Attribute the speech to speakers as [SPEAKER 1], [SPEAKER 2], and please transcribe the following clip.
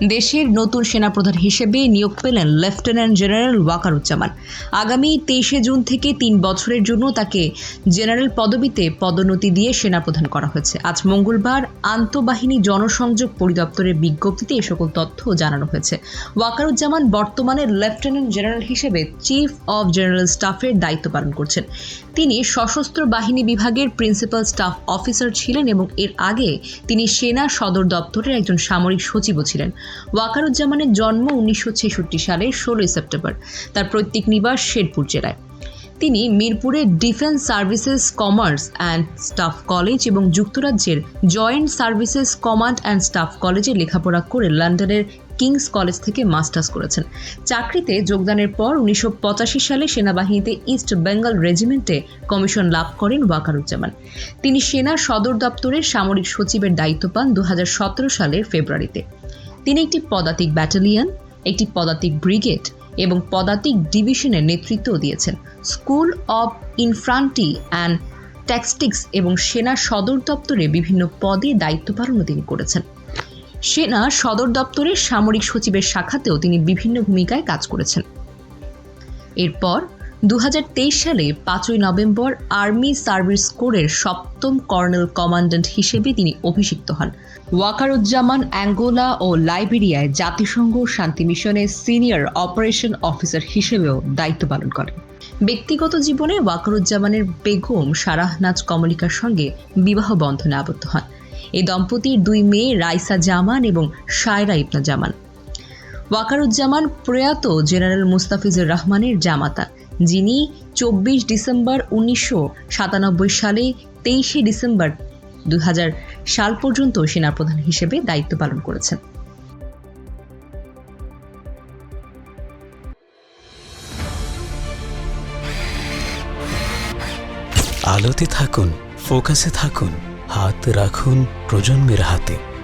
[SPEAKER 1] দেশের নতুন সেনাপ্রধান হিসেবে নিয়োগ পেলেন লেফটেন্যান্ট জেনারেল ওয়াকারুজ্জামান। আগামী তেইশে জুন থেকে তিন বছরের জন্য তাকে জেনারেল পদবিতে পদোন্নতি দিয়ে সেনাপ্রধান করা হয়েছে। আজ মঙ্গলবার আন্তঃবাহিনী জনসংযোগ পরিদপ্তরের বিজ্ঞপ্তিতে এ সকল তথ্য জানানো হয়েছে। ওয়াকারুজ্জামান বর্তমানে লেফটেন্যান্ট জেনারেল হিসেবে চিফ অব জেনারেল স্টাফের দায়িত্ব পালন করছেন। তিনি সশস্ত্র বাহিনী বিভাগের প্রিন্সিপাল স্টাফ অফিসার ছিলেন এবং এর আগে তিনি সেনা সদর দপ্তরের একজন সামরিক সচিবও ছিলেন। ওয়াকারুজ্জামানের জন্ম উনিশশো ছেষট্টি সালের ষোলোই সেপ্টেম্বর, তার পৈতৃক নিবাস শেরপুর জেলায়। তিনি মিরপুরের defence services, commerce and staff college এবং যুক্তরাজ্যের joint services, command and staff কলেজে লেখাপড়া করে লন্ডনের কিংস কলেজ থেকে মাস্টার্স করেছেন। চাকরিতে যোগদানের পর উনিশশো পঁচাশি সালে সেনাবাহিনীতে ইস্ট বেঙ্গল রেজিমেন্টে কমিশন লাভ করেন ওয়াকারুজ্জামান। তিনি সেনা সদর দপ্তরের সামরিক সচিবের দায়িত্ব পান দু হাজার সতেরো সালের ফেব্রুয়ারিতে। তিনি একটি পদাতিক ব্যাটালিয়ন, একটি পদাতিক ব্রিগেড এবং পদাতিক ডিভিশনের নেতৃত্ব দিয়েছেন। School of infantry and tactics এবং সেনা সদর দপ্তরে বিভিন্ন পদে দায়িত্ব পালনও তিনি করেছেন। সেনা সদর দপ্তরের সামরিক সচিবের শাখাতেও তিনি বিভিন্ন ভূমিকায় কাজ করেছেন। এরপর দু হাজার তেইশ সালে পাঁচই নভেম্বর আর্মি সার্ভিস কোরের সপ্তম কর্নেল কমান্ড্যান্ট হিসেবে তিনি অভিষিক্ত হন। ওয়াকারুজ্জামান অ্যাঙ্গোলা ও লাইবেরিয়ায় জাতিসংঘ শান্তি মিশনের সিনিয়র অপারেশন অফিসার হিসেবেও দায়িত্ব পালন করেন। ব্যক্তিগত জীবনে ওয়াকারুজ্জামানের বেগম সারাহনাজ কমলিকার সঙ্গে বিবাহ বন্ধনে আবদ্ধ হন। এই দম্পতির দুই মেয়ে রাইসা জামান এবং সায়রা ইবনা জামান। ওয়াকারুজ্জামান প্রয়াত জেনারেল মুস্তাফিজুর রহমানের জামাতা। যিনি চব্বিশ ডিসেম্বর উনিশশো সাতানব্বই সালে তেইশে ডিসেম্বর দুই সাল পর্যন্ত সেনাপ্রধান হিসেবে দায়িত্ব পালন করেছেন।
[SPEAKER 2] আলোতে থাকুন, ফোকাসে থাকুন, হাত রাখুন প্রজন্মের হাতে।